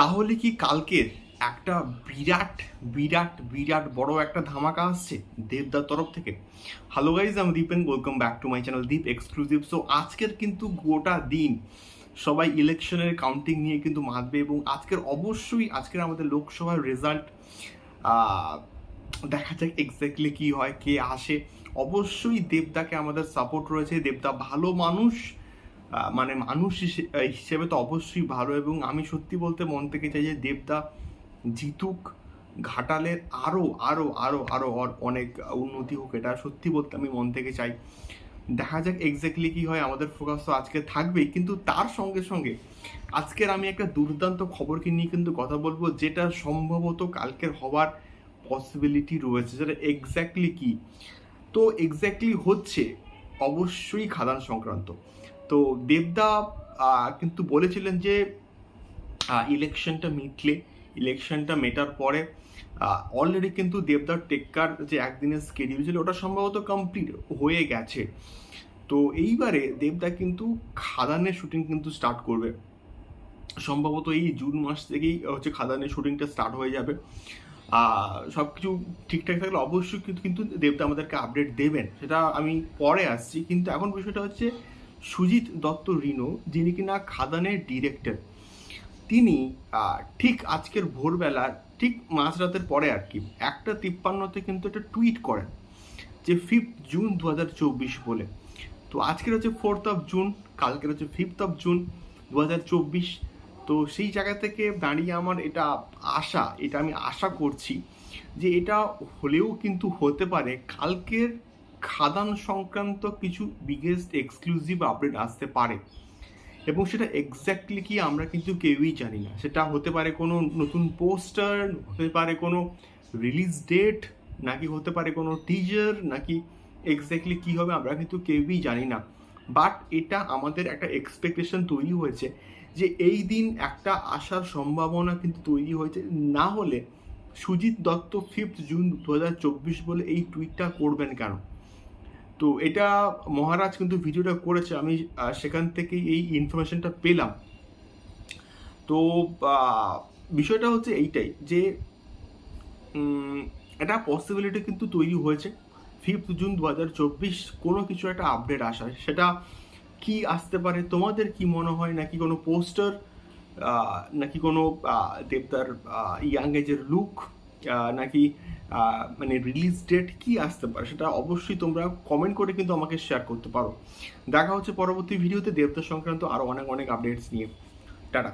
তাহলে কি কালকের একটা বিরাট বিরাট বিরাট বড় একটা ধামাকা আসছে দেবদার তরফ থেকে? হ্যালো গাইজ আমি Dipen welcome back to my channel Deep exclusive so আজকের কিন্তু গোটা দিন সবাই ইলেকশনের কাউন্টিং নিয়ে কিন্তু মাতবে এবং আজকের অবশ্যই আজকের আমাদের লোকসভার রেজাল্ট দেখা যাক এক্স্যাক্টলি কি হয়, কে আসে। অবশ্যই দেবদাকে আমাদের সাপোর্ট রয়েছে। দেবদা ভালো মানুষ মানে মানুষ হিসে- হিসেবে তো অবশ্যই ভালো এবং আমি সত্যি বলতে মন থেকে চাই যে দেবদা জিতুক, ঘাটালের আরও আরও আরও আরও অনেক উন্নতি হোক, এটা সত্যি বলতে আমি মন থেকে চাই। দেখা যাক এক্স্যাক্টলি কী হয়, আমাদের ফোকাস তো আজকে থাকবেই, কিন্তু তার সঙ্গে সঙ্গে আজকের আমি একটা দুর্দান্ত খবরকে নিয়ে কিন্তু কথা বলব, যেটা সম্ভবত কালকের হওয়ার পসিবিলিটি রয়েছে সেটা এক্স্যাক্টলি কী? তো এক্স্যাক্টলি হচ্ছে অবশ্যই খাদান সংক্রান্ত। তো দেবদা কিন্তু বলেছিলেন যে ইলেকশনটা মিটলে, ইলেকশনটা মেটার পরে অলরেডি কিন্তু দেবদার টেক্কার যে একদিনের স্কেডিউল ছিল, ওটা সম্ভবত কমপ্লিট হয়ে গেছে। তো এইবারে দেবদা কিন্তু খাদানের শুটিং কিন্তু স্টার্ট করবে। সম্ভবত এই জুন মাস থেকেই হচ্ছে খাদানের শুটিংটা স্টার্ট হয়ে যাবে। সব কিছু ঠিকঠাক থাকলে অবশ্যই কিন্তু কিন্তু দেবদা আমাদেরকে আপডেট দেবেন। সেটা আমি পরে আসছি, কিন্তু এখন বিষয়টা হচ্ছে সুজিত দত্ত রিনো, যিনি কিনা খাদানের ডিরেক্টর। তিনি ঠিক আজকের ভোরবেলা ঠিক মাঝরাতের পরে আর কি, একটা তিপ্পান্নতে কিন্তু একটা টুইট করেন যে, ফিফথ জুন দু হাজার চব্বিশ বলে। তো আজকের হচ্ছে ফোর্থ অফ জুন, কালকের হচ্ছে ফিফথ অফ জুন দু হাজার চব্বিশ। তো সেই জায়গা থেকে দাঁড়িয়ে আমার এটা আশা, এটা আমি আশা করছি যে এটা হলেও কিন্তু হতে পারে। কালকের খাদান সংক্রান্ত কিছু বিগেস্ট এক্সক্লুসিভ আপডেট আসতে পারে। এবং সেটা এক্স্যাক্টলি কি আমরা কিন্তু কেউই জানি না। সেটা হতে পারে কোনো নতুন পোস্টার হতে পারে কোনো রিলিজ ডেট নাকি হতে পারে কোনো টিজার নাকি এক্স্যাক্টলি কি হবে আমরা কিন্তু কেউই জানি না। বাট এটা আমাদের একটা এক্সপেকটেশন তৈরি হয়েছে যে এই দিন একটা আসার সম্ভাবনা কিন্তু তৈরি হয়েছে। না হলে সুজিত দত্ত ফিফথ জুন দু হাজার চব্বিশ বলে এই টুইটটা করবেন কেন? তো এটা মহারাজ কিন্তু ভিডিওটা করেছে, আমি সেখান থেকেই এই ইনফরমেশনটা পেলাম। তো বিষয়টা হচ্ছে এইটাই যে এটা পসিবিলিটি কিন্তু তৈরি হয়েছে। ফিফথ জুন দু হাজার চব্বিশ কোনো কিছু একটা আপডেট আসার সেটা কি আসতে পারে, তোমাদের কি মনে হয়, নাকি কোনো পোস্টার নাকি কোনো দেবদার ইয়াং এজের লুক নাকি মানে রিলিজ ডেট কি আসতে পারে সেটা অবশ্যই তোমরা কমেন্ট করে কিন্তু আমাকে শেয়ার করতে পারো। দেখা হচ্ছে পরবর্তী ভিডিওতে দেবতা সংক্রান্ত আরও অনেক অনেক আপডেটস নিয়ে। টাটা।